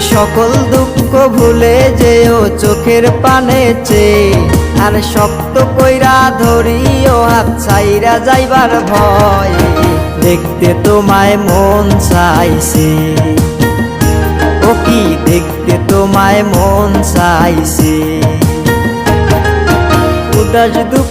সকল দুঃখ ভুলে যেও চোখের পানে আর শক্ত কইরা ধরিও হাত ছাইরা যাইবার ভয়। দেখতে তোমায় মন চাইছে। ও কি দেখতে তোমায় মন চাইছে? উদাস দুঃখ